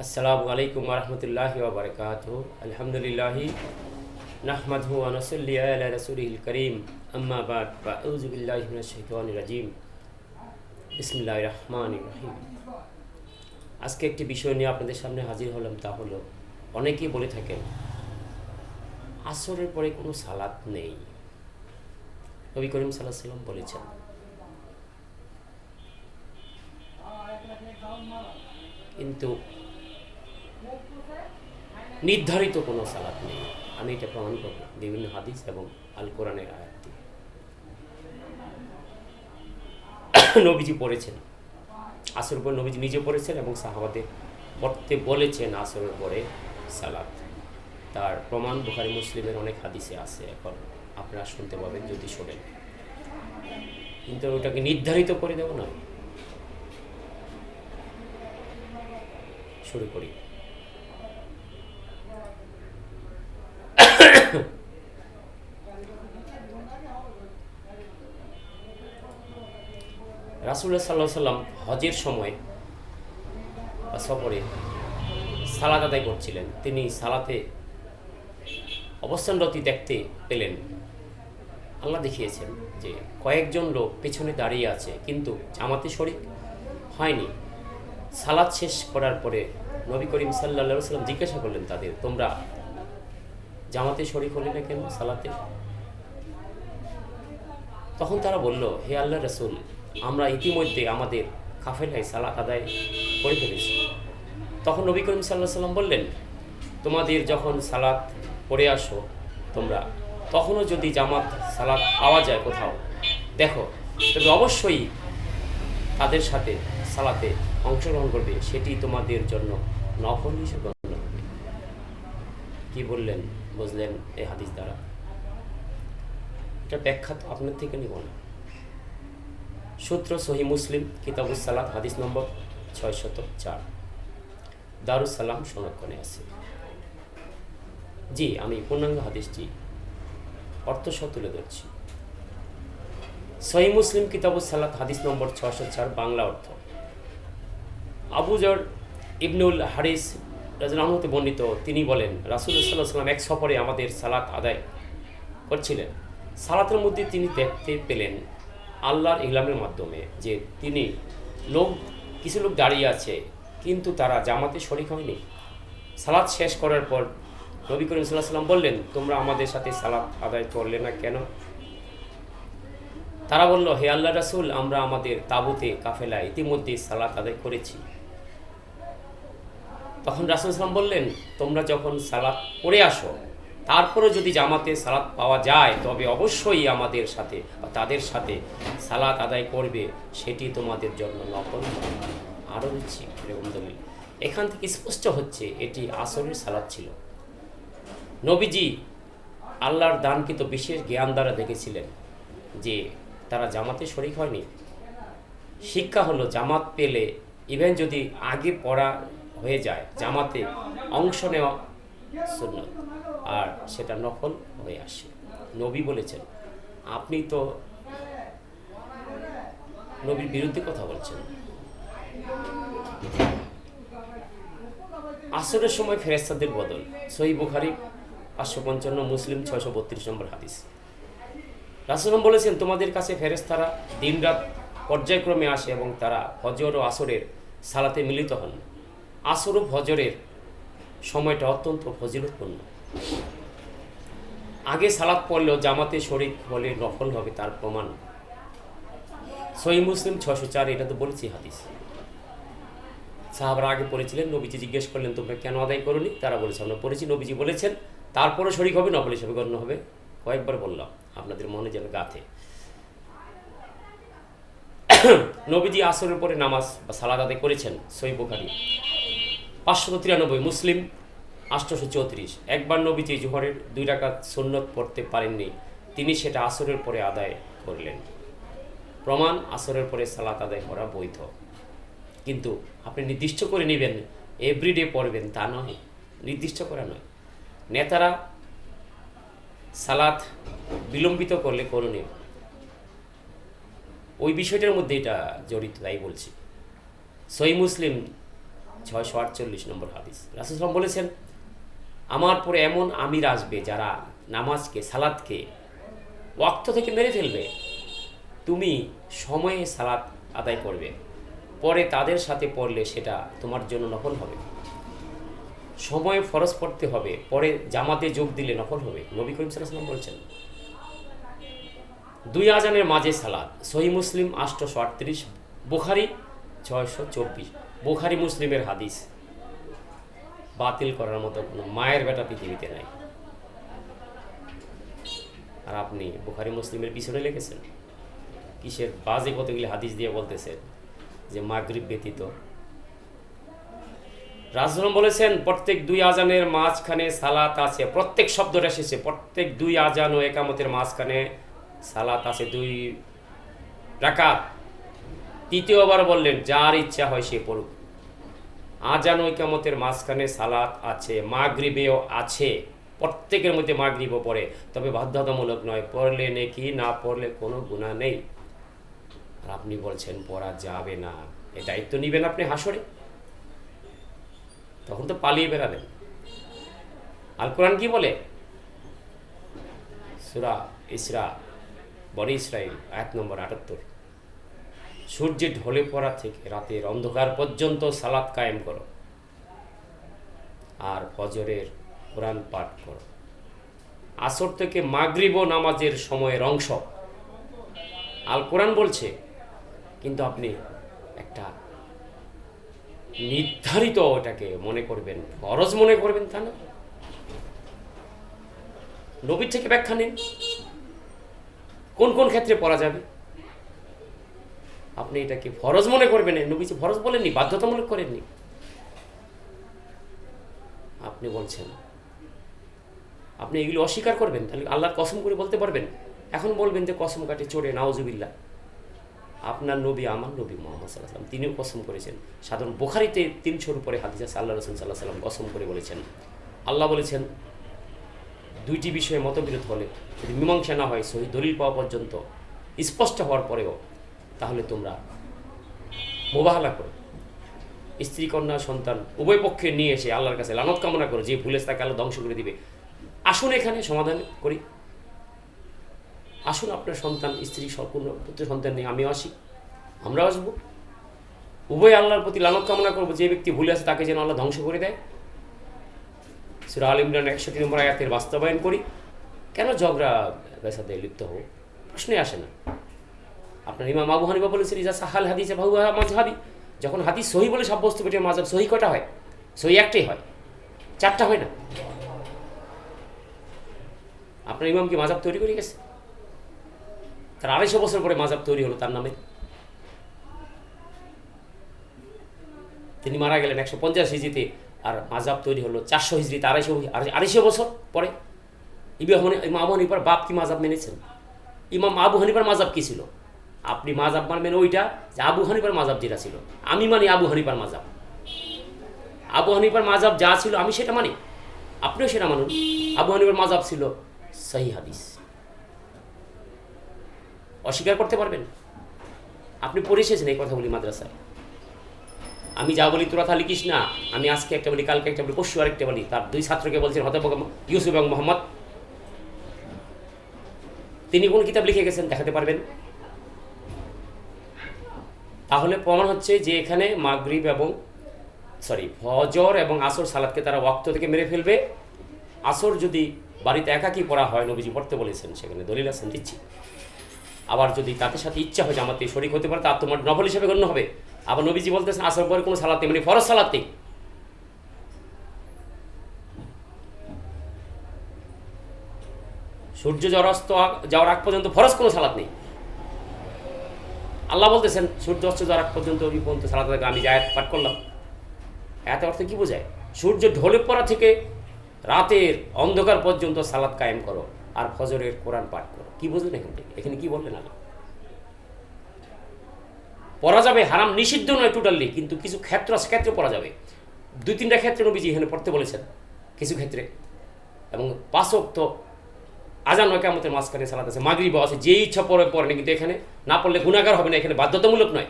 আসসালামু আলাইকুম রহমতুল্লাহি ওবরকাত আলহামদুলিল্লাহ নাহমাদহু আনসল্লি রাসূলিল করিম। আম্মা বাদ ফাউযু বিল্লাহি রাজিম। বিসমিল্লাহির রহমানির রহিম। আজকে একটি বিষয় নিয়ে আপনাদের সামনে হাজির হলাম তা হলো, অনেকেই বলে থাকেন, আসরের পরে কোনো সালাত নেই। নবী করিম সাল্লাহ সাল্লাম বলেছেন, কিন্তু নির্ধারিত কোনো সালাত নেই। আমি এটা প্রমাণ করব। বিভিন্ন হাদিস এবং আল কোরআনের আয়াত দিয়ে। নবীজি পড়েছেন। আসর উপর নবীজি নিজে পড়েছেন এবং সাহাবাদের পড়তে বলেছেন আসরের পরে সালাত। তার প্রমাণ বুখারি মুসলিমের অনেক হাদিসে আছে। এখন আপনারা শুনতে পাবেন, যদি শোনেন। কিন্তু ওটাকে নির্ধারিত করে দেবো না। শুরু করি। রাসুল্লাহ সাল্লাহ সাল্লাম হজের সময় বা সফরে সালাদ আদায় করছিলেন। তিনি সালাতে অবস্থানরতি দেখতে পেলেন। আল্লাহ দেখিয়েছেন যে কয়েকজন লোক পেছনে দাঁড়িয়ে আছে, কিন্তু জামাতে শরিক হয়নি। সালাদ শেষ করার পরে নবী করিম সাল্লা সাল্লাম জিজ্ঞাসা করলেন তাদের, তোমরা জামাতে শরিক হলে না কেন সালাতে? তখন তারা বলল, হে আল্লাহ রসুল আমরা ইতিমধ্যে আমাদের কাফেলায় সালাত আদায় করে ফেলেছি। তখন নবী করিম সাল্লাহ সাল্লাম বললেন, তোমাদের যখন সালাত পড়ে আসো তোমরা, তখনও যদি জামাত সালাত পাওয়া যায় কোথাও, দেখো, তবে অবশ্যই তাদের সাথে সালাতে অংশগ্রহণ করবে। সেটি তোমাদের জন্য নফল হিসেবে গণ্য হবে। কি বললেন, বুঝলেন এই হাদিস দ্বারা? এটা ব্যাখ্যা তো আপনার থেকে নিব না। সূত্র সহি মুসলিম, কিতাবুস সালাত, হাদিস নম্বর ছয় শত চার। দারুসালাম সংরক্ষণে আছে। জি, আমি পূর্ণাঙ্গ হাদিসটি অর্থসহ তুলে ধরছি। সহি মুসলিম, কিতাবুস সালাত, হাদিস নম্বর ছশো চার, বাংলা অর্থ। আবুজর ইবনুল হারিস রাজনাহতে বর্ণিত, তিনি বলেন, রাসুল সাল্লাহ সাল্লাম এক সফরে আমাদের সালাত আদায় করছিলেন। সালাতের মধ্যে তিনি দেখতে পেলেন আল্লাহর ইহলামের মাধ্যমে যে তিনি লোক, কিছু লোক দাঁড়িয়ে আছে, কিন্তু তারা জামাতে শরিক হয়নি। সালাদ শেষ করার পর নবী করিম সাল্লাহ সাল্লাম বললেন, তোমরা আমাদের সাথে সালাদ আদায় করলে না কেন? তারা বলল, হে আল্লাহ রাসুল, আমরা আমাদের তাবুতে কাফেলায় ইতিমধ্যে সালাত আদায় করেছি। তখন রাসুল সাল্লাম বললেন, তোমরা যখন সালাত পড়ে আসো তারপরে যদি জামাতে সালাত পাওয়া যায়, তবে অবশ্যই আমাদের সাথে বা তাদের সাথে সালাত আদায় করবে, সেটি তোমাদের জন্য নকল আরও দিচ্ছি দলিল এখান থেকে স্পষ্ট হচ্ছে এটি আসরের সালাত ছিল। নবীজি আল্লাহর দানকৃত বিশেষ জ্ঞান দ্বারা দেখেছিলেন যে তারা জামাতে শরিক হয়নি। শিক্ষা হলো জামাত পেলে ইভেন যদি আগে পড়া হয়ে যায়, জামাতে অংশ নেওয়া সুন্নত। আর সেটা নকল হয়ে আসে। নবী বলেছেন, আপনি তো নবীর বিরুদ্ধে কথা বলছেন। আসরের সময় ফেরেস্তাদের বদল। সহি বুখারি পাঁচশো পঞ্চান্ন, মুসলিম ছয়শো বত্রিশ নম্বর হাদিস। রাসুলম বলেছেন, তোমাদের কাছে ফেরেস্তারা দিনরাত পর্যায়ক্রমে আসে এবং তারা হজর ও আসরের সালাতে মিলিত হন। আসর ও ফজরের সময়টা অত্যন্ত ফজিলতপূর্ণ। আগে সালাদ পড়লেও জামাতে শরিক হলে নফল হবে তার প্রমাণ। সহি মুসলিম ছশো চার, এটা তো বলেছি হাদিস। সাহাবরা আগে পড়েছিলেন, নবীজি জিজ্ঞেস করলেন, তোমরা কেন আদায় করনি? তারা বলেছে, আমরা পড়েছি। নবীজি বলেছেন তারপরে শরিক হবে, নফল হিসেবে গণ্য হবে। কয়েকবার বললাম, আপনাদের মনে যাবে গাথে। নবীজি আসরের পরে নামাজ বা সালাদ আদায় করেছেন সই বুখারি। পাঁচশো তিরানব্বই মুসলিম আষ্টশো চৌত্রিশ। একবার নবীজি জোহরের দুই রাকাত সুন্নত পড়তে পারেননি, তিনি সেটা আসরের পরে আদায় করলেন। প্রমাণ, আসরের পরে সালাত আদায় করা বৈধ। কিন্তু আপনি নির্দিষ্ট করে নেবেন এভরিডে পড়বেন, তা নয়। নির্দিষ্ট করা নয়। নেতারা সালাত বিলম্বিত করলে করণীয় ওই বিষয়টার মধ্যে এটা জড়িত, তাই বলছি। সই মুসলিম ছয়শো আটচল্লিশ নম্বর হাদিস। রাসুসলাম বলেছেন, আমার পরে এমন আমির আসবে যারা নামাজকে সালাদকে ওয়াক্ত থেকে মেরে ফেলবে। তুমি সময়ে সালাত আদায় করবে। পরে তাদের সাথে পড়লে সেটা তোমার জন্য নকল হবে। সময়ে ফরজ পড়তে হবে। পরে জামাতে যোগ দিলে নকল হবে। নবী করিম সাল্লাম বলছেন। দুই আজানের মাঝে সালাদ সহি মুসলিম আটশোশো আটত্রিশ, বুখারি ছয়শো চব্বিশ। বুখারি মুসলিমের হাদিস। বাতিল করার মতো কোনো মায়ের বেটা পৃথিবীতে নাই। আর আপনি বুখারি মুসলিমের পিছনে লেগেছেন? কিসের বাজে কতগুলি হাদিস দিয়ে বলতেছেন যে মাগরিব ব্যতীত? রাজরম বলেছেন, প্রত্যেক দুই আজানের মাঝখানে সালাত আছে। প্রত্যেক শব্দটা এসেছে, প্রত্যেক দুই আজান ও একামতের মাঝখানে সালাত আছে দুই রাকাত। তৃতীয়বার বললেন, যার ইচ্ছা হয় সে পড়ুক। আজান ও একামতের মাঝখানে সালাত আছে, মাগরিবেও আছে, প্রত্যেকের মধ্যে মাগরিবও পড়ে, তবে বাধ্যতামূলক নয়, পড়লে নেকি, না পড়লে কোনো গুণা নেই। আর আপনি বলছেন, পড়া যাবে না। এ দায়িত্ব নেবেন আপনি হাসরে তখন তো পালিয়ে বেড়াবেন। আল কোরআন কি বলে? সুরা ইসরা, বনি ইসরাইল এক নম্বর আটাত্তর। সূর্যের ঢলে পড়া থেকে রাতের অন্ধকার পর্যন্ত সালাত কায়েম করো। আর ফজরের কোরআন পাঠ করো। আসর থেকে মাগরিব নামাজের সময়ের অংশ। আল কোরআন বলছে, কিন্তু আপনি একটা নির্ধারিত ওটাকে মনে করবেন, ফরজ মনে করবেন তা না। নবীর থেকে ব্যাখ্যা নিন। কোন কোন ক্ষেত্রে পড়া যাবে? আপনি এটাকে ফরজ মনে করবেন নবী যে ফরজ বলেননি, বাধ্যতামূলক করেননি। আপনি বলছেন, আপনি এগুলো অস্বীকার করবেন, তাহলে আল্লাহর কসম করে বলতে পারবেন? এখন বলবেন যে কসম কাটে চড়ে নাওজুবিল্লা আপনার নবী আমার নবী মোহাম্মদ সাল্লাহ সাল্লাম তিনিও কসম করেছেন। সাধারণ বোখারিতে তিনশোর উপরে হাদিস আছে আল্লাহ রসুল সাল্লাহ সাল্লাম কসম করে বলেছেন। আল্লাহ বলেছেন, দুইটি বিষয়ে মতবিরোধ হলে, যদি মীমাংসা না হয়, সহি দলিল পাওয়া পর্যন্ত, স্পষ্ট হওয়ার পরেও তাহলে তোমরা মোবাহলা করো। স্ত্রী, কন্যা, সন্তান উভয় পক্ষে নিয়ে এসে আল্লাহর কাছে লানত কামনা করো যে ভুলে তাকে আল্লাহ ধ্বংস করে দিবে। আসুন এখানে, সমাধান করি। আসুন আপনার সন্তান, স্ত্রী, সম্পূর্ণ পুত্র সন্তান নিয়ে আমিও আসি, আমরাও আসব। উভয় আল্লাহর প্রতি লালত কামনা করব যে ব্যক্তি ভুলে আছে তাকে যেন আল্লাহ ধ্বংস করে দেয়। সুরা আল ইমরান একষট্টি নম্বর আয়াতের বাস্তবায়ন করি। কেন ঝগড়া বেসাতে লিপ্ত হব? প্রশ্নে আসে না। আপনার ইমাম আবু হানিফা বলেছেন, ইজা সাহাল হাদিসে বাহু মাজহাবি যখন হাদিস সহি বলে সাব্যস্ত পেটে মাজাব সহি কটা হয়? সহি একটাই হয়। চারটা হয় না? আপনার ইমাম কি মাজাব তৈরি করে গেছে? তার আড়াইশো বছর পরে মাজাব তৈরি হলো, তার নামে। তিনি মারা গেলেন একশো পঞ্চাশ হিজড়িতে আর মাজাব তৈরি হলো চারশো হিজড়িতে আড়াইশো আড়াইশো বছর পরে। ইমাম ইমাম আবু হানিফার বাপ কি মাজাব মেনেছেন? ইমাম আবু হানিফার মাজাব কি ছিল? আপনি মাজাব মানবেন ওইটা যে আবু হানিফার মাজাব যেটা ছিল। আমি মানি আবু হানিফার মাজাব আবু হানিফার মাজাব যা ছিল, আমি সেটা মানি। আপনিও সেটা মানুন। আবু হানিফার মাজাব ছিল সহি হাদিস। অস্বীকার করতে পারবেন? আপনি পড়ে এসেছেন এই কথাগুলি মাদ্রাসায়। আমি যা বলি তোরা লিখিস না। আমি আজকে একটা বলি, কালকে একটা বলি, পরশু আরেকটা বলি। তার দুই ছাত্রকে বলছেন হতে ইউসুফ এবং মোহাম্মদ। তিনি কোন কিতাব লিখে গেছেন দেখাতে পারবেন? তাহলে প্রমাণ হচ্ছে যে এখানে মাগরিব এবং সরি ফজর এবং আসর সালাদকে তারা ওয়াক্ত থেকে মেরে ফেলবে। আসর যদি বাড়িতে একাকি পড়া হয়, নবীজি পড়তে বলেছেন, সেখানে দলিল আছেন দিচ্ছি। আবার যদি তাদের সাথে ইচ্ছা হয় আমার জামাতে শরিক হতে পারে, তা তোমার নফল হিসেবে গণ্য হবে। আবার নবীজি বলতেছেন আসর পরে কোনো নেই মানে ফরজ নেই। সূর্য জরাস্ত যাওয়ার আগ পর্যন্ত ফরজ কোনো সালাদ নেই। আল্লাহ বলতেছেন, সূর্য অস্ত যাওয়ার পর্যন্ত ওই পর্যন্ত সালাদ আমি জায়াত পাঠ করলাম। এত অর্থ কি বোঝায়? সূর্য ঢলে পড়া থেকে রাতের অন্ধকার পর্যন্ত সালাদ কায়েম করো আর ফজরের কোরআন পাঠ করো। কি বুঝলেন এখান থেকে? এখানে কি বললেন আল্লাহ? পড়া যাবে হারাম, নিষিদ্ধ নয় টোটালি কিন্তু কিছু ক্ষেত্র আছে, ক্ষেত্রে পড়া যাবে। দুই তিনটা ক্ষেত্রে নবীজি এখানে পড়তে বলেছেন, কিছু ক্ষেত্রে। এবং পাঁচক তো আজান নয় কেমতের মাঝখানে সালাত আছে। মাগরিব আছে যে ইচ্ছা পড়ে পড়েনি কিন্তু এখানে না পড়লে গুণাগার হবে না, এখানে বাধ্যতামূলক নয়।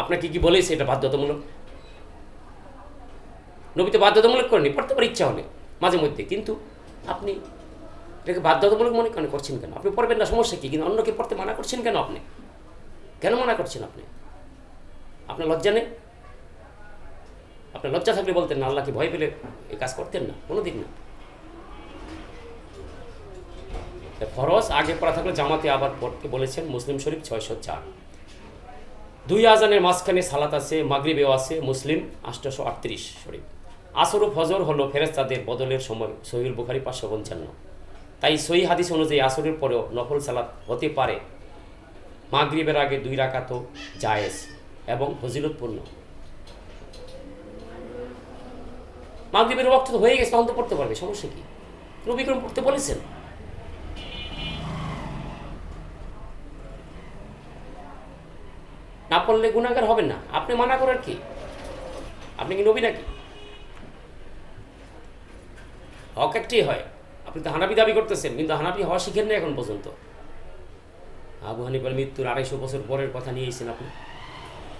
আপনাকে কি বলেছে এটা বাধ্যতামূলক? নবী তো বাধ্যতামূলক করেনি পড়তে পারে ইচ্ছা হলে, মাঝে মধ্যে। কিন্তু আপনি এটাকে বাধ্যতামূলক মনে কেন করছেন কেন? আপনি পড়বেন না, সমস্যা কি? কিন্তু অন্যকে পড়তে মানা করছেন কেন আপনি? কেন মানা করছেন আপনি? আপনার লজ্জা নেই? আপনার লজ্জা থাকলে বলতেন না আল্লাহকে ভয় পেলে এই কাজ করতেন না? কোনো দিন না তা ফরজ, আগে পড়া থাকলে জামাতে আবার পড়তে বলেছেন মুসলিম শরীফ ছয়শো চার। দুই আজানের মাঝখানে সালাত আছে, মাগরিবেও আছে, মুসলিম আষ্টশো আটত্রিশ শরীফ। আসর ও ফজর হলো ফেরেস্তাদের বদলের সময় সহিল বুখারি পাঁচশো পঞ্চান্ন। তাই সহি হাদিস অনুযায়ী আসরের পরেও নফল সালাত হতে পারে। মাগরিবের আগে দুই রাকাতও জায়েজ এবং ফজিলতপূর্ণ। মাগরিবের ওয়াক্ত হয়ে গেছে তখন তো পড়তে পারবে, সমস্যা কি? রবিক্রম পড়তে বলেছেন? না পড়লে গুণাগার হবেন না। আপনি মানা করার কি? আপনি কি নবী নাকি? হক একটি হয়। আপনি তো হানাবি দাবি করতেছেন, কিন্তু হানাবি হওয়া শিখেন না এখন পর্যন্ত। আবু হানিফার মৃত্যুর আড়াইশো বছর পরের কথা নিয়ে এসেছেন আপনি।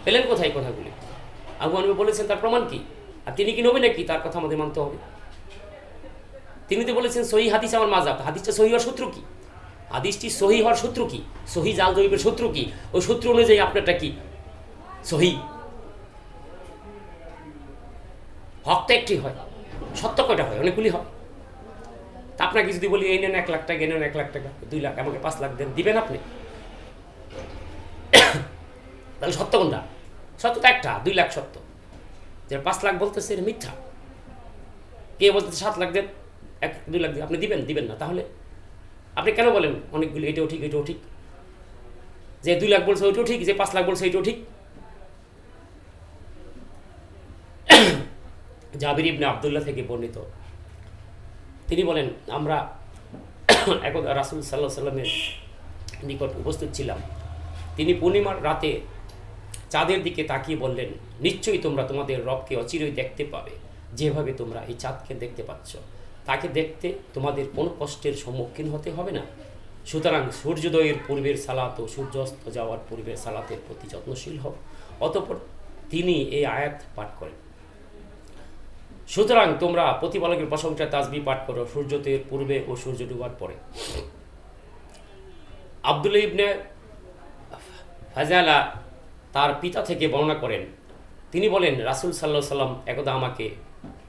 পেলেন কোথায় কথাগুলি? আবু হানিফা বলেছেন, তার প্রমাণ কি? আর তিনি কি নবী নাকি? তার কথা আমাদের মানতে হবে। তিনি তো বলেছেন, সহি হাদিস আমার মাজাব হাদিসটা সহি হওয়ার সূত্র কি? হাদিসটি সহি হওয়ার শত্রু কি? সহি জাল জৈবের শত্রু কি? ওই শত্রু অনুযায়ী আপনারটা কি? সহি। হক তো একটি হয়, সত্য কয়টা হয়? অনেকগুলি হয়। তা আপনাকে যদি বলি, এই নেন এক লাখ টাকা, এই নেন এক লাখ টাকা, দুই লাখ, আমাকে পাঁচ লাখ দেন। দিবেন আপনি। তাহলে সত্য কোনটা? সত্য তো একটা, দুই লাখ সত্য। যে পাঁচ লাখ বলতেছে মিথ্যা। কে বলতেছে, সাত লাখ দেন, এক, দুই লাখ আপনি দিবেন দিবেন না। তাহলে আপনি কেন বলেন অনেকগুলি, এটাও ঠিক এটাও ঠিক? যে দুই লাখ বলছে ওইটাও ঠিক, যে পাঁচ লাখ বলছে ওইটাও ঠিক? জাবির ইবনে আবদুল্লাহ থেকে বর্ণিত। তিনি বলেন, আমরা একদা রাসুল সাল্লাহ সাল্লামের নিকট উপস্থিত ছিলাম। তিনি পূর্ণিমার রাতে চাঁদের দিকে তাকিয়ে বললেন, নিশ্চয়ই তোমরা তোমাদের রবকে অচিরই দেখতে পাবে, যেভাবে তোমরা এই চাঁদকে দেখতে পাচ্ছ। তাকে দেখতে তোমাদের কোনো কষ্টের সম্মুখীন হতে হবে না। সুতরাং সূর্যোদয়ের পূর্বের সালাত ও সূর্যাস্ত যাওয়ার পূর্বের সালাতের প্রতি যত্নশীল হও। অতঃপর তিনি এই আয়াত পাঠ করেন। সুতরাং তোমরা প্রতিপালকের প্রশংসা তাজবি পাঠ করো, সূর্যোদয়ের পূর্বে ও সূর্য ডুবার পরে। আবদুল ইবনে ফাজালা তার পিতা থেকে বর্ণনা করেন। তিনি বলেন, রাসুল সাল্লাহ সাল্লাম একদা আমাকে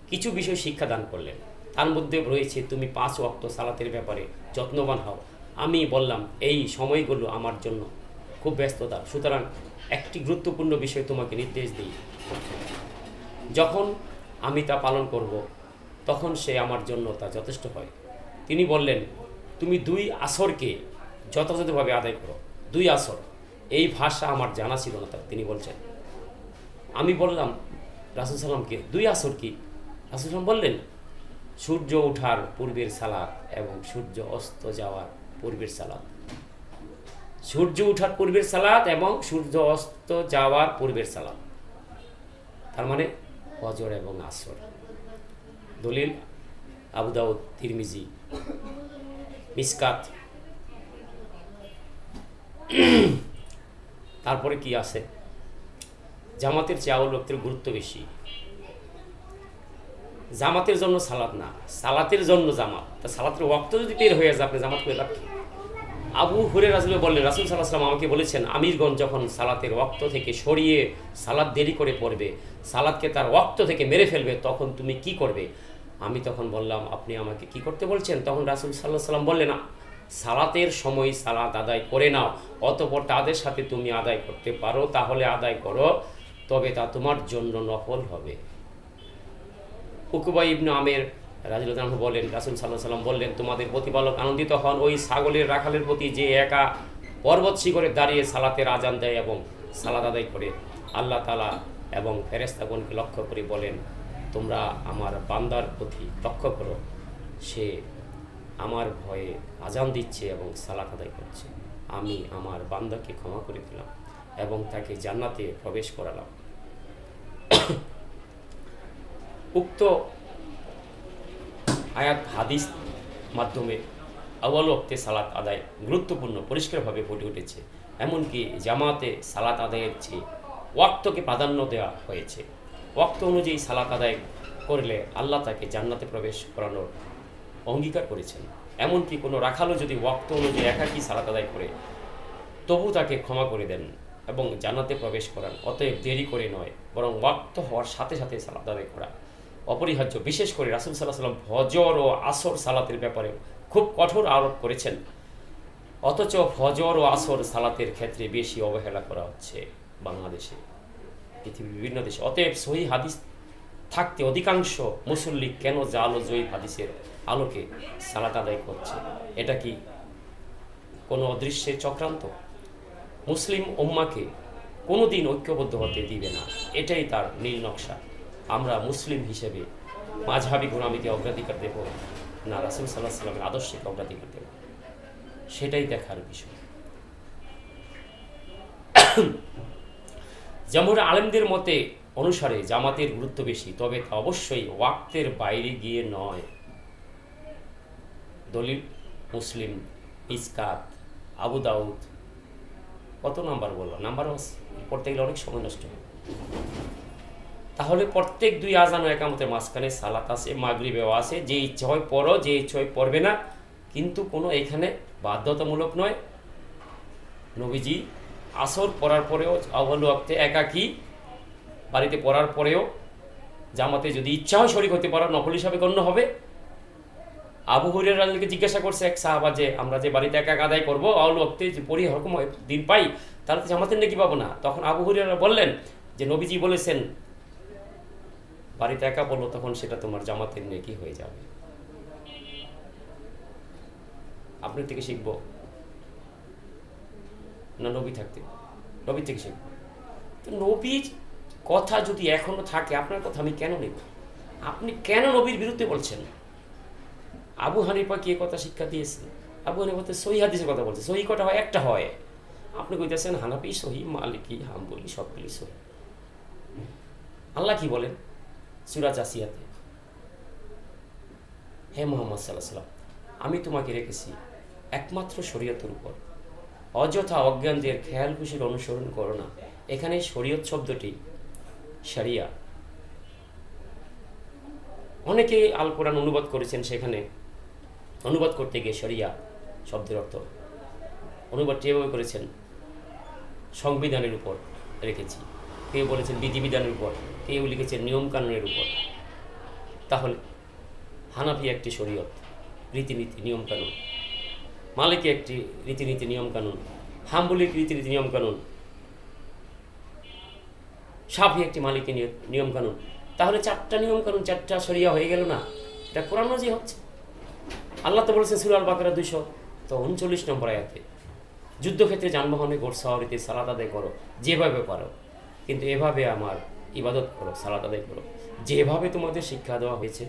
কিছু বিষয় শিক্ষা দান করলেন। তার মধ্যে রয়েছে তুমি পাঁচ ওয়াক্ত সালাতের ব্যাপারে যত্নবান হও। আমি বললাম, এই সময়গুলো আমার জন্য খুব ব্যস্ততা। সুতরাং একটি গুরুত্বপূর্ণ বিষয় তোমাকে নির্দেশ দিই। যখন আমি তা পালন করব, তখন সে আমার জন্য তা যথেষ্ট হয়। তিনি বললেন, তুমি দুই আসরকে যথাযথভাবে আদায় করো। দুই আসর, এই ভাষা আমার জানা ছিল না তার তিনি বলছেন। আমি বললাম, রাসুল সাল্লামকে, দুই আসর কি? রাসুল সাল্লাম বললেন সূর্য ওঠার পূর্বের সালাদ এবং সূর্য অস্ত যাওয়ার পূর্বের সালাদ সূর্য ওঠার পূর্বের সালাদ এবং সূর্য অস্ত যাওয়ার পূর্বের সালাদ তার মানে ফজর এবং আসর। দলিল আবুদাউদ তিরমিজি, মিসকাত। তারপরে কি আছে? জামাতের চেয়াউল ব্যক্তির গুরুত্ব বেশি। জামাতের জন্য সালাত না, সালাতের জন্য জামাত। তা সালাতের ওয়াক্ত যদি বের হয়ে যায়, আপনি জামাত করে কি? আবু হুরে রাজুল বললেন, রাসুল সাল্লাহ সাল্লাম আমাকে বলেছেন, আমিরগঞ্জ যখন সালাতের ওয়াক্ত থেকে সরিয়ে সালাদ দেরি করে পড়বে, সালাদকে তার ওয়াক্ত থেকে মেরে ফেলবে, তখন তুমি কি করবে? আমি তখন বললাম, আপনি আমাকে কি করতে বলছেন? তখন রাসুল সাল্লাহ সাল্লাম বললেন, না, সালাতের সময় সালাত আদায় করে নাও, অতপর তাদের সাথে তুমি আদায় করতে পারো, তাহলে আদায় করো, তবে তা তোমার জন্য নফল হবে। উকুবা ইবনু আমের রাজিউল্লাহ বলেন, রাসুল সাল্লাহ সাল্লাম বললেন, তোমাদের প্রতিপালক আনন্দিত হন ওই ছাগলের রাখালের প্রতি যে একা পর্বত শিখরে দাঁড়িয়ে সালাতের আজান দেয় এবং সালাদ আদায় করে। আল্লাহ তালা এবং ফেরেস্তাগণকে লক্ষ্য করে বলেন, তোমরা আমার বান্দার প্রতি লক্ষ্য করো। সে আমার ভয়ে আজান দিচ্ছে এবং সালাত আদায় করছে। আমি আমার বান্দাকে ক্ষমা করে দিলাম এবং তাকে জান্নাতে প্রবেশ করালাম। উক্ত আয়াত হাদিস মাধ্যমে আওয়াল সালাত আদায় গুরুত্বপূর্ণ, পরিষ্কারভাবে ফুটে উঠেছে। এমনকি জামাতে সালাত আদায়ের চেয়ে ওয়াক্তকে প্রাধান্য দেওয়া হয়েছে। ওয়াক্ত অনুযায়ী সালাত আদায় করলে আল্লাহ তাকে জান্নাতে প্রবেশ করানোর অঙ্গীকার করেছেন। এমনকি কোনো রাখালও যদি ওয়াক্ত অনুযায়ী একাকী সালাত আদায় করে, তবু তাকে ক্ষমা করে দেন এবং জান্নাতে প্রবেশ করান। অতএব দেরি করে নয়, বরং ওয়াক্ত হওয়ার সাথে সাথে সালাত আদায় করা। অপরিহার্য। বিশেষ করে রাসুল সাল্লাহ সাল্লাম ফজর ও আসর সালাতের ব্যাপারে খুব কঠোর আরোপ করেছেন। অথচ ফজর ও আসর সালাতের ক্ষেত্রে বেশি অবহেলা করা হচ্ছে বাংলাদেশে। পৃথিবীর বিভিন্ন দেশে। অতএব সহি হাদিস থাকতে অধিকাংশ মুসল্লি কেন জাল ও জয়ী হাদিসের আলোকে সালাত আদায় করছে? এটা কি কোনো অদৃশ্যের চক্রান্ত? মুসলিম উম্মাকে কোনোদিন ঐক্যবদ্ধ হতে দিবে না। এটাই তার নীল নকশা। আমরা মুসলিম হিসেবে মাঝহাবি গোলামিকে অগ্রাধিকার দেব না রাসুল সাল্লাহ সাল্লামের আদর্শকে অগ্রাধিকার দেব। সেটাই দেখার বিষয়। যেমন আলেমদের মতে অনুসারে জামাতের গুরুত্ব বেশি, তবে তা অবশ্যই ওয়াক্তের বাইরে গিয়ে নয়। দলিল, মুসলিম ইসকাত আবু দাউদ। কত নাম্বার বলব নাম্বার পড়তে গেলে অনেক সময় নষ্ট হয়। তাহলে প্রত্যেক দুই আজান একামতের মাঝখানে সালাত আছে, মাগরিবেও আছে, যে ইচ্ছা হয় পড়ো, যে ইচ্ছা হয় পড়বে না। কিন্তু কোনো এখানে বাধ্যতামূলক নয়। নবীজি আসর পড়ার পরেও আহ্বাল ওয়াক্তে একাকী বাড়িতে পড়ার পরেও জামাতে যদি ইচ্ছা হয় শরিক হতে পারো নকল হিসাবে গণ্য হবে। আবু হরিয়ার আলীকে জিজ্ঞাসা করছে এক সাহাবা যে, আমরা যে বাড়িতে একা একা আদায় করব আউল ওয়াক্তে যে পড়ি হরকম দিন পাই, তাহলে তো জামাতের নাকি পাবো না? তখন আবু হরিয়ারা বললেন যে, নবীজি বলেছেন বাড়িতে একা বলল তখন সেটা তোমার জামাতের নেকি হয়ে যাবে। আপনার থেকে শিখব। না, নবী থাকতে। নবী থেকে শিখব। তো নবীর কথা যদি এখনও থাকে, আপনার কথা আমি কেন নেব? আপনি কেন নবীর বিরুদ্ধে বলছেন? আবু হানিফা কে কথা শিক্ষা দিয়েছেন আবু হানিফা তো সহি হাদিসের কথা বলছে। সহি কটা হয়? একটা হয়। আপনি কইতেছেন হানাফি সহি, মালিকি, হাম্বলি, সবগুলি সহি। আল্লাহ কি বলেন? সুরাজ আসিয়াতে হে মোহাম্মদ সাল্লাহ সাল্লাম আমি তোমাকে রেখেছি একমাত্র শরীয়তের উপর। অযথা অজ্ঞানদের খেয়াল খুশির অনুসরণ করো না। এখানে শরীয়ত শব্দটি সারিয়া অনেকে আল কোরআন অনুবাদ করেছেন সেখানে। অনুবাদ করতে গিয়ে শরিয়া শব্দের অর্থ। অনুবাদটি এভাবে করেছেন, সংবিধানের উপর রেখেছি। কেউ বলেছেন, বিধিবিধানের উপর। কেউ লিখেছেন নিয়মকানুনের উপর। তাহলে, হানাফি একটি শরীয়ত, রীতিনীতি, নিয়মকানুন। মালিকি একটি রীতিনীতি, নিয়মকানুন। হাম্বলিক রীতিনীতি, নিয়মকানুন। সাফি একটি মালিকি নিয়মকানুন। তাহলে চারটা নিয়মকানুন, চারটা সরিয়া হয়ে গেল না? এটা কোরআন যে হচ্ছে। আল্লাহ তো বলেছেন সুরাল বাকেরা দুইশো তো উনচল্লিশ নম্বর আয়াতে, যুদ্ধক্ষেত্রে যানবাহনে ঘোর সাওয়ারিতে সালাদ আদায় করো, যেভাবে পারো। কিন্তু এভাবে আমার ইবাদত করো সালাদ আদায় করো। যেভাবে তোমাদের শিক্ষা দেওয়া হয়েছে,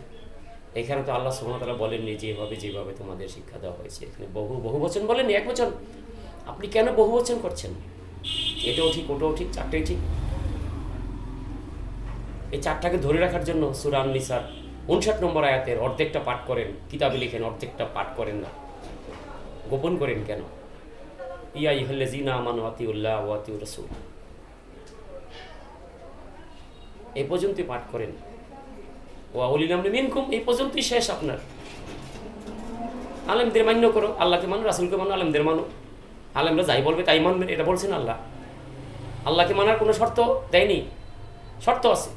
এখানে তো আল্লাহ সুমতলা বলেননি যেভাবে যেভাবে তোমাদের শিক্ষা দেওয়া হয়েছে। এখানে বহু বহু বচন বলেননি, এক বচন। আপনি কেন বহু বচন করছেন? এটাও ঠিক, ওটাও ঠিক, চারটেই ঠিক। এই চারটাকে ধরে রাখার জন্য সুরান নিসার উনষাট নম্বর আয়াতের অর্ধেকটা পাঠ করেন, কিতাবে লিখেন, অর্ধেকটা পাঠ করেন না। গোপন করেন কেন? ইয়া ইহল্লে জিনা আমান ওয়াতি উল্লাহ ওয়াতি রসুল এ পর্যন্তই পাঠ করেন। ওয়া অলিলাম মিনকুম, এই পর্যন্তই শেষ আপনার। আলেমদের মান্য করো, আল্লাহকে মানো, রাসুলকে মানো, আলেমদের মানো। আলেমরা যাই বলবে তাই মানবেন, এটা বলছেন আল্লাহ। আল্লাহকে মানার কোনো শর্ত দেয়নি। শর্ত আছে।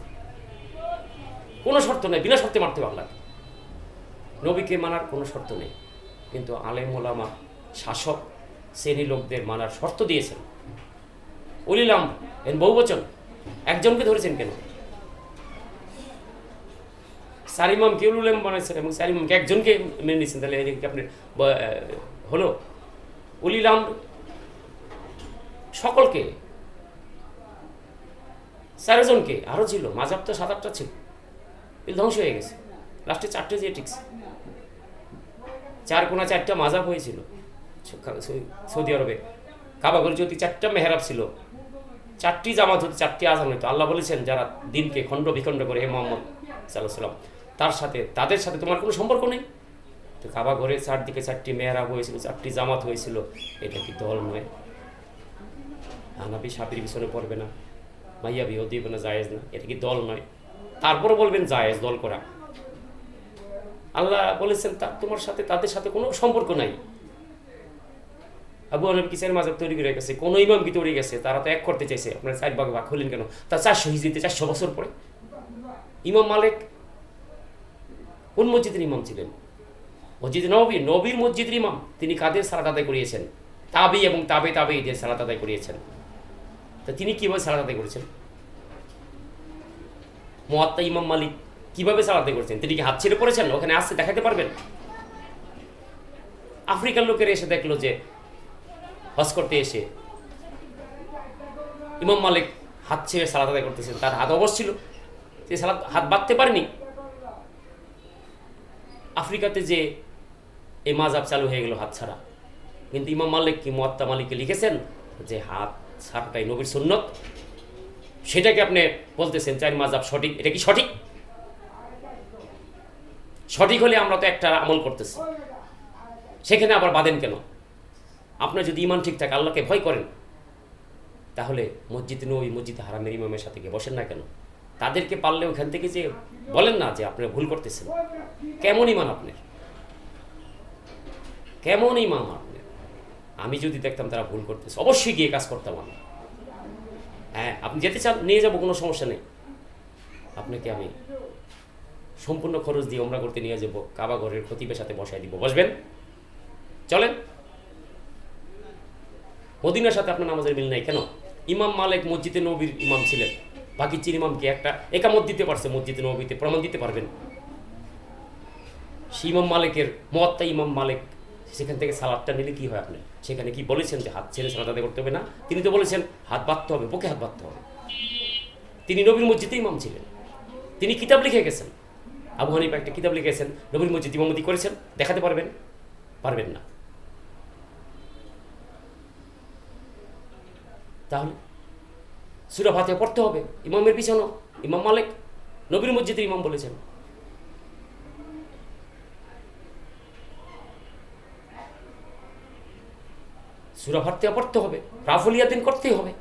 কোনো শর্ত নেই, বিনা শর্তে মারতে হবে আল্লাহকে। নবীকে মানার কোনো শর্ত নেই। কিন্তু আলেম ওলামা, শাসক শ্রেণি লোকদের মানার শর্ত দিয়েছেন। উলিলাম এন বহু বচন একজনকে ধরেছেন কেন? সারিমাম কেউলুলেম বানাইছেন এবং সারিমামকে একজনকে মেনে নিয়েছেন, তাহলে এদিকে আপনি হলো? উলিলাম সকলকে, চারজনকে আরও ছিল, মাঝাব তো সাত আটটা ছিল ধ্বংস হয়ে গেছে, লাস্টে চারটে দিয়ে টিকছে, চার কোনা চারটা মাজাব হয়েছিল সৌদি আরবে কাবাগর যদি চারটা মেহরাব ছিল, চারটি জামাত হতো চারটি আজান হতো আল্লাহ বলেছেন, যারা দিনকে খণ্ড বিখণ্ড করে, হে মোহাম্মদ সাল্লাহ সাল্লাম তার সাথে, তাদের সাথে তোমার কোনো সম্পর্ক নেই? তো কাবা ঘরে চারদিকে চারটি মেহরাব হয়েছিল চারটি জামাত হয়েছিল। এটা কি দল নয়? হানাবি সাপির পিছনে পড়বে না। মাইয়া বিও দিবে না, জায়েজ না। এটা কি দল নয়? তারপরে বলবেন জায়েজ, দল করা। আল্লাহ বলেছেন, তা তোমার সাথে, তাদের সাথে কোনো সম্পর্ক নাই। আবু হানিফ কিসের মাজাব তৈরি করে গেছে? কোনো ইমাম কি তৈরি গেছে? তারা তো এক করতে চাইছে। আপনারা চার ভাগ ভাগ হলেন কেন? তা চারশো হিজড়িতে, চারশো বছর পরে। ইমাম মালিক কোন মসজিদের ইমাম ছিলেন। মসজিদ নবী, নবীর মসজিদের ইমাম। তিনি কাদের সালাত আদায় করিয়েছেন? তাবি এবং তাবে তাবে ঈদের সালাত আদায় করিয়েছেন। তা তিনি কীভাবে সালাত আদায় করেছেন? মোয়াত্তা ইমাম মালিক কীভাবে সালাত আদায় করেছেন? তিনি কি হাত ছেড়ে পড়েছেন? ওখানে আসতে দেখাতে পারবেন? আফ্রিকার লোকের এসে দেখল যে হজ করতে এসে ইমাম মালিক হাত ছেড়ে সালাত আদায় করতেছেন তার হাত অবশ্য ছিল। সে সালাত হাত বাঁধতে পারেনি। আফ্রিকাতে যে এই মাজাব চালু হয়ে গেল হাত ছাড়া। কিন্তু ইমাম মালিক কি মোয়াত্তা মালিককে লিখেছেন? যে হাত ছাড়াটাই নবীর সুন্নত। সেটাকে আপনি বলতেছেন চার মাজাব সঠিক। এটা কি সঠিক? সঠিক হলে আমরা তো একটা আমল করতেছি। সেখানে আবার বাঁধেন কেন? আপনার যদি ইমান ঠিকঠাক আল্লাহকে ভয় করেন, তাহলে মসজিদ নই মসজিদ হারামের ইমামের সাথে গিয়ে বসেন না কেন? তাদেরকে পারলে ওখান থেকে যে বলেন না যে আপনি ভুল করতেছেন। কেমন ইমান আপনার? কেমন ইমান আপনার? আমি যদি দেখতাম তারা ভুল করতেছে, অবশ্যই গিয়ে কাজ করতাম আমি। হ্যাঁ আপনি যেতে চান, নিয়ে যাব, কোনো সমস্যা নেই। আপনাকে আমি সম্পূর্ণ খরচ দিয়ে ওমরা করতে নিয়ে যাব, কাবা ঘরের খতিবের সাথে বসাই দিব, বসবেন? চলেন। মদিনার সাথে আপনার নামাজের মিল নাই, কেন? ইমাম মালিক মসজিদে নবীর ইমাম ছিলেন। বাকি চির ইমামকে একটা একামত দিতে পারছে মসজিদে নবীতে, প্রমাণ দিতে পারবেন। সেই ইমাম মালিকের মত্তা ইমাম মালিক, সেখান থেকে সালাদটা নিলে কি হয় আপনি? সেখানে কি বলেছেন যে হাত ছেড়ে সালাদ করতে হবে না? তিনি তো বলেছেন, হাত বাঁধতে হবে, বুকে হাত বাঁধতে হবে। তিনি নবীর মসজিদে ইমাম ছিলেন। তিনি কিতাব লিখে গেছেন। আবু হানিফা একটা কিতাব লিখেছেন, নবীর মসজিদ ইমামতি করেছেন, দেখাতে পারবেন? পারবেন না। তাহলে সুরা ফাতে পড়তে হবে। ইমামের পিছনও ইমাম মালিক, নবীর মসজিদের ইমাম বলেছেন। সুরা ফাতে পড়তে হবে রাফুলিয়াদিন করতেই হবে।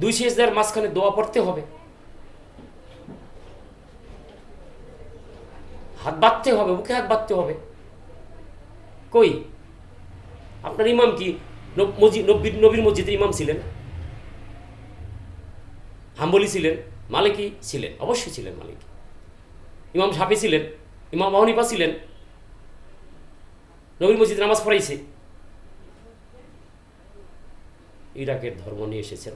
দুই শেষদার মাঝখানে দোয়া পড়তে হবে। হাত বাঁধতে হবে বুকে হাত বাঁধতে হবে। কই? আপনার ইমাম কি নব্বীর নবীর মসজিদের ইমাম ছিলেন, হাম্বলি ছিলেন, মালিকি ছিলেন, অবশ্যই ছিলেন মালিক। ইমাম সাফি ছিলেন, ইমাম মাহনিফা ছিলেন, নবীর মসজিদ নামাজ পড়াইছে। ইরাকের ধর্ম নিয়ে এসেছেন।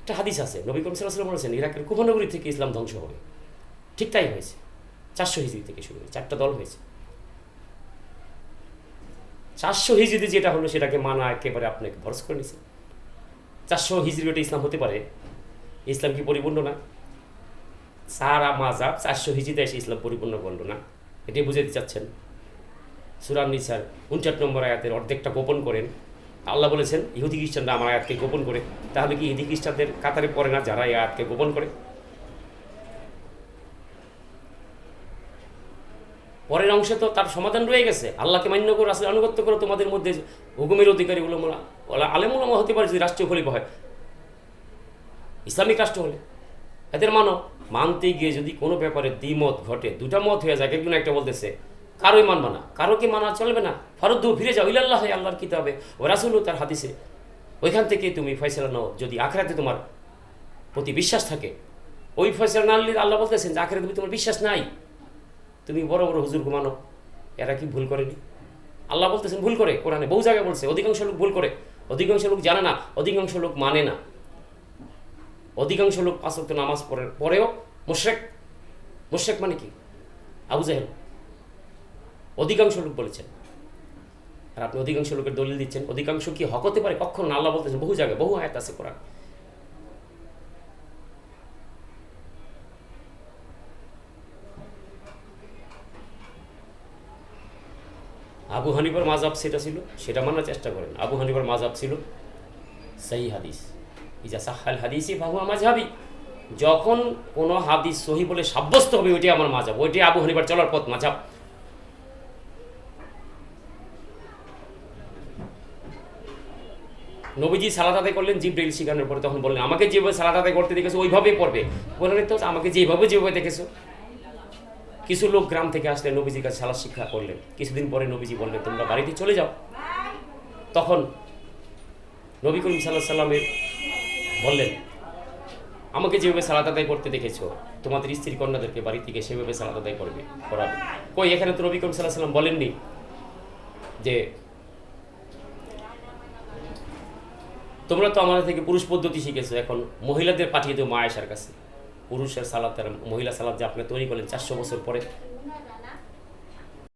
একটা হাদিস আছে, নবী করিম সাল্লাহ বলেছেন, ইরাকের কুফানগরী থেকে ইসলাম ধ্বংস হবে। ঠিক তাই হয়েছে। চারশো হিজড়ি থেকে শুরু হয়েছে, চারটা দল হয়েছে। চারশো হিজড়িতে যেটা হলো সেটাকে মানা একেবারে আপনাকে ভরস করে নিছে চারশো হিজড়ি ওটা ইসলাম হতে পারে, ইসলাম কি পরিপূর্ণ না? সারা মাজাব চারশো হিজড়িতে এসে ইসলাম পরিপূর্ণ করল না। এটাই বুঝাতে চাচ্ছেন। সুরান নিসার উনচাট নম্বর আয়াতের অর্ধেকটা গোপন করেন। আল্লাহ বলেছেন, ইহুদি খ্রিস্টানরা আমার আয়াতকে গোপন করে। তাহলে কি ইহুদি খ্রিস্টানদের কাতারে পড়ে না যারা এই আয়াতকে গোপন করে? পরের অংশে তো তার সমাধান রয়ে গেছে। আল্লাহকে মান্য করে আসলে আনুগত্য করে তোমাদের মধ্যে হুকুমের অধিকারী উলমা আলেমুলামা হতে পারে যদি রাষ্ট্রীয় খলিফা হয়। ইসলামিক রাষ্ট্র হলে। এদের মানো, মানতে গিয়ে যদি কোনো ব্যাপারে দ্বিমত ঘটে, দুটা মত হয়ে যায়। একজন একটা বলতেছে কারোই মানবা না কারও কি মানা চলবে না? ফারুদ্দু ফিরে যাও ইল্লাহ আল্লাহর কিতাবে ও রাসুলু, তার হাদিসে। ওইখান থেকে তুমি ফয়সলা নাও। যদি আখরাতে তোমার প্রতি বিশ্বাস থাকে, ওই ফয়সলা না আল্লাহ বলতেছেন যে, আখরাতে তোমার বিশ্বাস নাই। তুমি বড় বড় হুজুর ঘুমানো। এরা কি ভুল করেনি? আল্লাহ বলতেছেন ভুল করে, কোরআনে বহু জায়গায় বলছে, অধিকাংশ লোক ভুল করে, অধিকাংশ লোক জানে না, অধিকাংশ লোক মানে না। অধিকাংশ লোক ওয়াক্ত নামাজ পড়ে পরেও মোশেক মোশেক মানে কি? আবু অধিকাংশ লোক বলেছেন। আর আপনি অধিকাংশ লোকের দলিল দিচ্ছেন, অধিকাংশ কি হক হতে পারে? কখনো আল্লাহ বলতেছেন বহু জায়গায়, বহু আয়াত আছে কোরআন। আবু হানিফার মাজাব সেটা ছিল, সেটা মানার চেষ্টা করেন। আবু হানিফার মাজাব ছিল সেই হাদিস। ইজা সাহাল হাদিসি বাহুয়া মাঝহাবি যখন কোনো হাদিস সহি বলে সাব্যস্ত হবে, ওইটাই আমার মাজাব ওইটাই আবু হানিফার চলার পথ মাঝাব নবীজি সালাদ আদায় করলেন, জিব্রাইল শিখানোর পরে তখন বললেন, আমাকে যেভাবে সালাদ আদায় করতে দেখেছ, ওইভাবেই পড়বে। বললেন তো, আমাকে যেভাবে যেভাবে দেখেছ কিছু লোক গ্রাম থেকে আসলে নবীজির কাছে সালাদ শিক্ষা করলেন। কিছুদিন পরে নবীজি বললেন, তোমরা বাড়িতে চলে যাও। তখন নবী করিম সাল্লাহ সাল্লামের বললেন, আমাকে যেভাবে সালাদ আদায় করতে দেখেছ, তোমাদের স্ত্রী কন্যাদেরকে বাড়ি থেকে সেভাবে সালাদ আদায় করবে, করাবে। কই, এখানে তো নবী করিম সাল্লাহ সাল্লাম বলেননি যে, তোমরা তো আমাদের থেকে পুরুষ পদ্ধতি শিখেছো, এখন মহিলাদের পাঠিয়ে দিও মা আয়েশার কাছে। পুরুষের সালাদ মহিলা সালাদ যে আপনি তৈরি করলেন চারশো বছর পরে